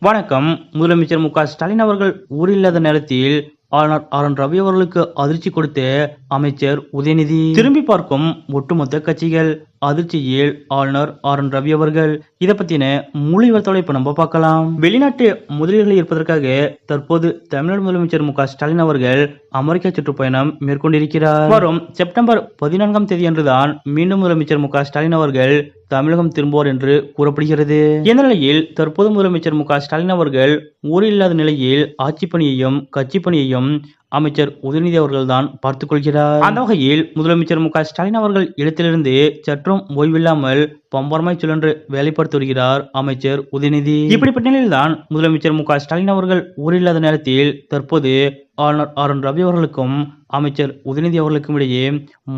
வணக்கம். முதலமைச்சர் மு க ஸ்டாலின் அவர்கள் ஊரில் இல்லாத நேரத்தில் ஆளுநர் ஆர் என் ரவி அவர்களுக்கு அதிர்ச்சி கொடுத்து அமைச்சர் உதயநிதி. திரும்பி பார்க்கும் ஒட்டுமொத்த கட்சிகள். அதிர்ச்சியில் ஆளுநர் ஆர் என் ரவி அவர்கள். இதை பத்தின முழு விவரத்தோட இப்ப நம்ம பார்க்கலாம். வெளிநாட்டு முதலீடுகளை இருப்பதற்காக தற்போது தமிழ்நாடு முதலமைச்சர் மு ஸ்டாலின் அவர்கள் அமெரிக்க சுற்றுப்பயணம் மேற்கொண்டிருக்கிறார். வரும் செப்டம்பர் பதினான்காம் தேதி அன்றுதான் மீண்டும் முதலமைச்சர் மு ஸ்டாலின் அவர்கள் தமிழகம் திரும்புவார் என்று கூறப்படுகிறது. இந்த நிலையில் தற்போது முதலமைச்சர் மு ஸ்டாலின் அவர்கள் ஊரில் இல்லாத நிலையில் ஆட்சி பணியையும் கட்சி பணியையும் அமைச்சர் உதயநிதி அவர்கள்தான் பார்த்துக் கொள்கிறார். அந்த வகையில் முதலமைச்சர் மு க ஸ்டாலின் அவர்கள் இடத்திலிருந்து சற்றும் ஓய்வில்லாமல் பம்பரமாய் சுழன்று வேலைப்படுத்தி வருகிறார் அமைச்சர் உதயநிதி. இப்படிப்பட்ட நிலையில்தான் முதலமைச்சர் மு க ஸ்டாலின் அவர்கள் ஊரில் இல்லாத நேரத்தில் தற்போது ஆளுநர் ஆர் என் ரவி அவர்களுக்கும் அமைச்சர் உதயநிதி அவர்களுக்கும் இடையே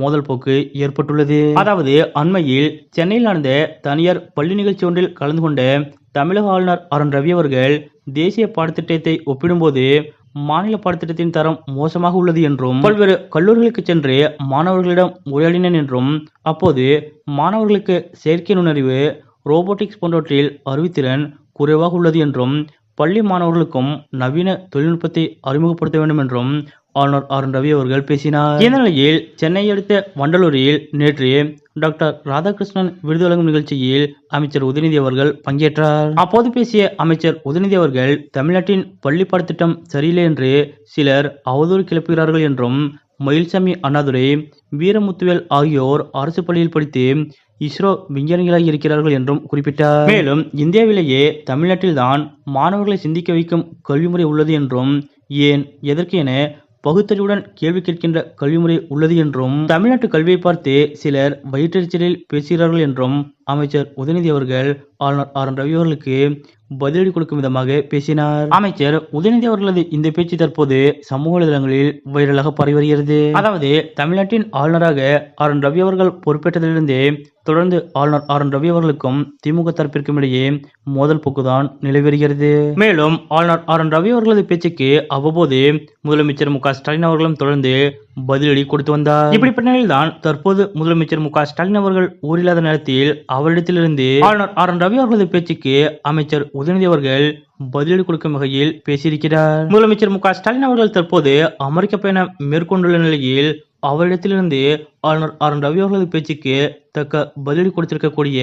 மோதல் போக்கு ஏற்பட்டுள்ளது. அதாவது அண்மையில் சென்னையில் நடந்த தனியார் பள்ளி நிகழ்ச்சி ஒன்றில் கலந்து கொண்ட தமிழக ஆளுநர் ஆர் என் ரவி அவர்கள் தேசிய பாடத்திட்டத்தை ஒப்பிடும்போது மாநில பாடத்திட்டத்தின் தரம் மோசமாக உள்ளது என்றும் பல்வேறு கல்லூரிகளுக்கு சென்று மாணவர்களிடம் உரையாடினேன் என்றும் அப்போது மாணவர்களுக்கு செயற்கை நுண்ணறிவு ரோபோட்டிக்ஸ் போன்றவற்றில் அறிவுத்திறன் குறைவாக உள்ளது என்றும் பள்ளி மாணவர்களுக்கும் நவீன தொழில்நுட்பத்தை அறிமுகப்படுத்த வேண்டும் என்றும் ஆளுநர் ஆர் என் ரவி அவர்கள் பேசினார். இந்த நிலையில் சென்னை அடுத்த வண்டலூரில் நேற்று டாக்டர் ராதாகிருஷ்ணன் விருது வழங்கும் நிகழ்ச்சியில் அமைச்சர் உதயநிதி அவர்கள் பங்கேற்றார். அப்போது பேசிய அமைச்சர் உதயநிதி அவர்கள் தமிழ்நாட்டின் பள்ளி பாடத்திட்டம் சரியில்லை என்று சிலர் அவதூறு கிளப்புகிறார்கள் என்றும் மயில்சாமி அண்ணாதுரை வீரமுத்துவேல் ஆகியோர் அரசு பள்ளியில் படித்து இஸ்ரோ விஞ்ஞானிகளாக இருக்கிறார்கள் என்றும் குறிப்பிட்டார். மேலும் இந்தியாவிலேயே தமிழ்நாட்டில்தான் மாணவர்களை சிந்திக்க வைக்கும் கல்விமுறை உள்ளது என்றும் ஏன் எதற்கு என பகுத்தறிவுடன் கேள்வி கேட்கின்ற கல்விமுறை உள்ளது என்றும் தமிழ்நாட்டு கல்வியை பார்த்து சிலர் வயிற்றெரிச்சலில் பேசுகிறார்கள் என்றும் அமைச்சர் உதயநிதி அவர்கள் ஆளுநர் ஆர். என் ரவி அவர்களுக்கு பதிலடி கொடுக்கும் விதமாக பேசினார். அமைச்சர் உதயநிதி அவர்களது இந்த பேச்சு தற்போது சமூக வலைதளங்களில் வைரலாக பரவி வருகிறது. அதாவது தமிழ்நாட்டின் ஆளுநராக ஆர். என் ரவி அவர்கள் பொறுப்பேற்றதிலிருந்தே தொடர்ந்து ஆளுநர் ஆர். என் ரவி அவர்களுக்கும் திமுக தரப்பிற்கும் இடையே மோதல் போக்குதான் நிலவி வருகிறது. மேலும் ஆளுநர் ஆர். என் ரவி அவர்களது பேச்சுக்கு அவ்வப்போது முதலமைச்சர் மு. ஸ்டாலின் அவர்களும் தொடர்ந்து பதிலடி கொடுத்து வந்தார். இப்படிப்பட்ட நிலையில்தான் தற்போது முதலமைச்சர் மு. ஸ்டாலின் அவர்கள் ஊரில்லாத நேரத்தில் அவரிடத்திலிருந்து ஆளுநர் ஆர். என். ரவி அவர்களது பேச்சுக்கு அமைச்சர் உதயநிதி அவர்கள் பதிலடி கொடுக்கும் வகையில் பேசியிருக்கிறார். முதலமைச்சர் மு. க. ஸ்டாலின் அவர்கள் தற்போது அமெரிக்க பயணம் மேற்கொண்டுள்ள நிலையில் அவரிடத்திலிருந்து ஆளுநர் ஆர். என். ரவி அவர்களது பேச்சுக்கு தக்க பதிலடி கொடுத்திருக்கக்கூடிய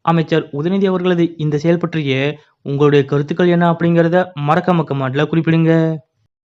அமைச்சர் உதயநிதி அவர்களது இந்த செயல் பற்றிய உங்களுடைய கருத்துக்கள் என்ன அப்படிங்கிறத மறக்க மக்க மாட்டில் குறிப்பிடுங்க.